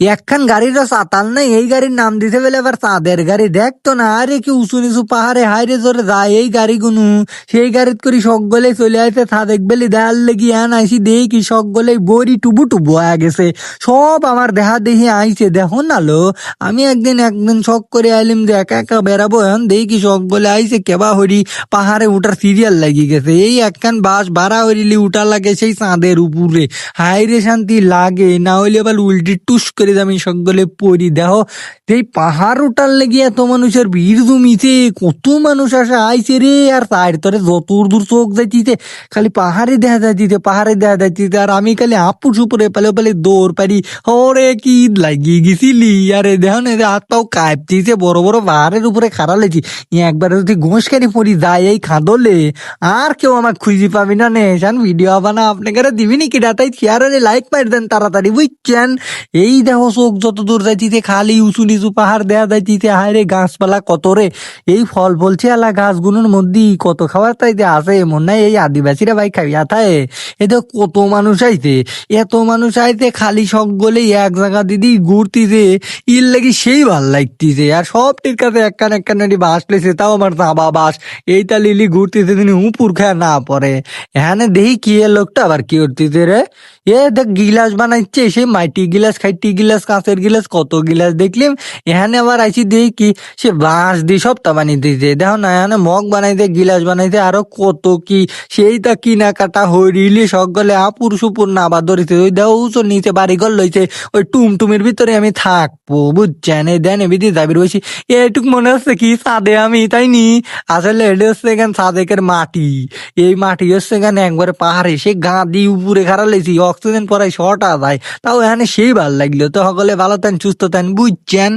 একখান গাড়ির চাতাল নাই, এই গাড়ির নাম দিতে বলে আবার চাঁদের গাড়ি। দেখতো না, আরে কি উঁচু নিচু পাহাড়ে হাইরে জোরে যায় এই গাড়ি গুনু সেই গাড়িত করে সকলে চলে আসে ছাদেক বেলি দেয়াল লেগে আন আইসি দেই কি সকলে বড়ি টুবু টুবু হয়ে গেছে। সব আমার দেহা দেহি আইছে, দেখো না লো, আমি একদিন একদিন শখ করে আইলিম যে একা একা বেড়াবো, এখন কি শখ বলে আইছে, কেবা হরি পাহাড়ে উঠার সিরিয়াল লাগি গেছে। এই একখান বাস ভাড়া হরিলি উঠা লাগে সেই চাঁদের উপরে। হাইরে শান্তি লাগে, না হইলে আবার উল্টি টুস করে আমি সকলে পড়ি দেহ এই পাহাড় উঠার লেগে এত মানুষের ভিড় জমিছে, কত মানুষ আসে আইছে রে, আর তার তরে যত দূর চোখ যাইতিছে, খালি পাহাড়ে দেখা যাইতিছে, পাহাড়ে দেখা যাইতিছে, আর আমি খালি আপুর সুপুরে পেলে পেলে দৌড় পারি। হরে কি লাগিয়ে গেছিলি? আরে দেহ না হাত পাও কাঁপতিছে, বড় বড় পাহাড়ের উপরে খাড়া লেছি। একবার যদি ঘোষকানি পড়ি যায় এই খাঁদলে, আর কেউ আমার খুঁজি পাবি না নে। ভিডিও বানা আপনাকে দিবি নাকি ডাটাই? শেয়ার লাইক মার দেন, তাড়াতাড়ি বুঝছেন? এই দেখো চোখ যত দূর যাইতিতে খালি উঁচু নিচু পাহাড় দেয়া যাইতিতে হায়রে গাছপালা কত রে। এই ফল ফলছে আলা গাছগুলোর মধ্যে কত খাবার তাইতে আছে, এমন নাই, এই আদিবাসীরা ভাই খাইয়া থাকে এতে কত মানুষ আইতে এত মানুষ আইতে খালি সব গলে এক জায়গা দিদি ঘুরতিছে ইল লাগি সেই ভালো লাগতিছে, আর সবটির কাছে একখান একখান বাস লেছে, তাও আমার জাবা বাস, এইটা লিলি ঘুরতিছে তিনি উপুর খায় না পরে এখানে দেখি কি লোকটা আবার কি করতিছে রে? এ দেখ গিলাস বানাইছে, সে মাটি গিলাস, খাইটি গিলাস, কাঁচের গিলাস, কত গিলাস দেখলিম। এখানে আবার আইছি দেখি কি, সে বাঁশ দিয়ে সবটা বানিয়ে দিয়েছে। দেখো না, এখানে মগ বানাইতে গিলাস বানাইতে আরও কত কি। সেইটা কিনা কাটা হইরিলি সকলে আপুর সুপুর না আবার ধরেছে। ওই দেহ উঁচু নিচে বাড়ি ঘর লইছে, ওই টুমটুমির ভিতরে আমি থাকব, বুঝছেন? এই দেন এবিদি যাবি রয়েছি এইটুক মনে হচ্ছে কি ছাদে আমি, তাই নি? আসলে এটা হচ্ছে এখানে সাদেকের মাটি। এই মাটি হচ্ছে এখানে একবারে পাহাড়ে, সে গাঁদি উপরে খারা লেছি অক্সিজেন পরাই শর্ট যায়, তাও এখানে সেই ভালো লাগল। তো সকলে ভালো তেন সুস্থ থেন বুঝছেন?